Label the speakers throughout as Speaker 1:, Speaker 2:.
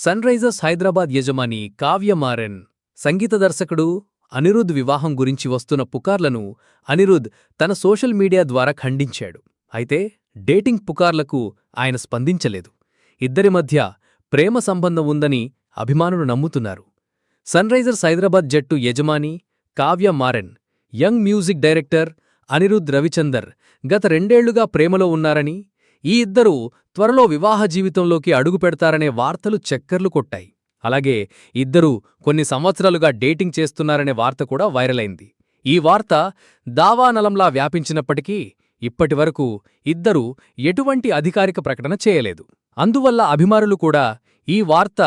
Speaker 1: Sun Risers Hyderabad యజమాని కావ్య మారెన్ సంగీత దర్శకుడు అనిరుద్ వివాహం గురించి వస్తున్న పుకార్లను అనిరుద్ తన సోషల్ మీడియా ద్వారా ఖండించాడు. అయితే డేటింగ్ పుకార్లకు ఆయన స్పందించలేదు. ఇద్దరి మధ్య ప్రేమ సంబంధం ఉందని అభిమానులు నమ్ముతున్నారు. సన్ రైజర్స్ హైదరాబాద్ జట్టు యజమాని Kavya Maran young music director Anirudh Ravichander గత రెండేళ్ళుగా ప్రేమలో ఉన్నారని ఈ ఇద్దరూ త్వరలో వివాహ జీవితంలోకి అడుగుపెడతారనే వార్తలు చక్కర్లు కొట్టాయి. అలాగే ఇద్దరూ కొన్ని సంవత్సరాలుగా డేటింగ్ చేస్తున్నారనే వార్త కూడా వైరలైంది. ఈ వార్త దావానలంలా వ్యాపించినప్పటికీ ఇప్పటివరకు ఇద్దరూ ఎటువంటి అధికారిక ప్రకటన చేయలేదు. అందువల్ల అభిమానులు కూడా ఈ వార్త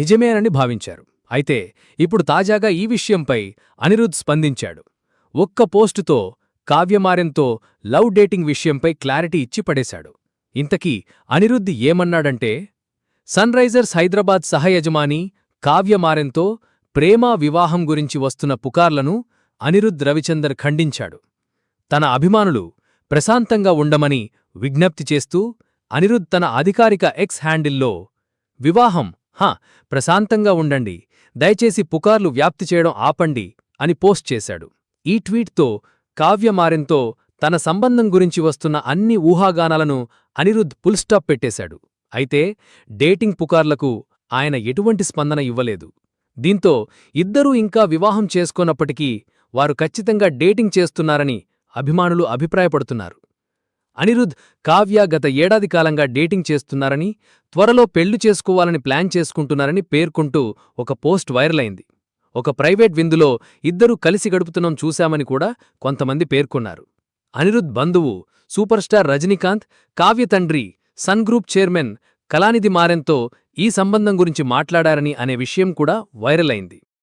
Speaker 1: నిజమేనని భావించారు. అయితే ఇప్పుడు తాజాగా ఈ విషయంపై అనిరుద్ స్పందించాడు. ఒక్క పోస్టుతో కావ్యమార్యంతో లవ్ డేటింగ్ విషయంపై క్లారిటీ ఇచ్చి పడేశాడు. ఇంతకీ అనిరుద్ధి ఏమన్నాడంటే సన్ రైజర్స్ హైదరాబాద్ సహయజమాని కావ్యమారెంతో ప్రేమా వివాహం గురించి వస్తున్న పుకార్లను అనిరుద్ రవిచందర్ ఖండించాడు. తన అభిమానులు ప్రశాంతంగా ఉండమని విజ్ఞప్తి చేస్తూ అనిరుద్ తన అధికారిక ఎక్స్ హ్యాండిల్లో వివాహం హ ప్రశాంతంగా ఉండండి దయచేసి పుకార్లు వ్యాప్తి చేయడం ఆపండి అని పోస్ట్ చేశాడు. ఈ ట్వీట్తో కావ్యమారెంతో తన సంబంధం గురించి వస్తున్న అన్ని ఊహాగానాలను అనిరుద్ పుల్స్టాప్ పెట్టేశాడు. అయితే డేటింగ్ పుకార్లకు ఆయన ఎటువంటి స్పందన ఇవ్వలేదు. దీంతో ఇద్దరూ ఇంకా వివాహం చేసుకోనప్పటికీ వారు ఖచ్చితంగా డేటింగ్ చేస్తున్నారని అభిమానులు అభిప్రాయపడుతున్నారు. అనిరుద్ కావ్య గత ఏడాది కాలంగా డేటింగ్ చేస్తున్నారని త్వరలో పెళ్ళి చేసుకోవాలని ప్లాన్ చేసుకుంటున్నారని పేర్కొంటూ ఒక పోస్ట్ వైరల్ అయింది. ఒక ప్రైవేట్ విందులో ఇద్దరూ కలిసి గడుపుతున్నాం చూశామని కూడా కొంతమంది పేర్కొన్నారు. అనిరుద్ బంధువు సూపర్ స్టార్ రజనీకాంత్ కావ్య తండ్రి సన్ గ్రూప్ చైర్మన్ కళానిధి మారెన్తో ఈ సంబంధం గురించి మాట్లాడారని అనే విషయం కూడా వైరల్ అయింది.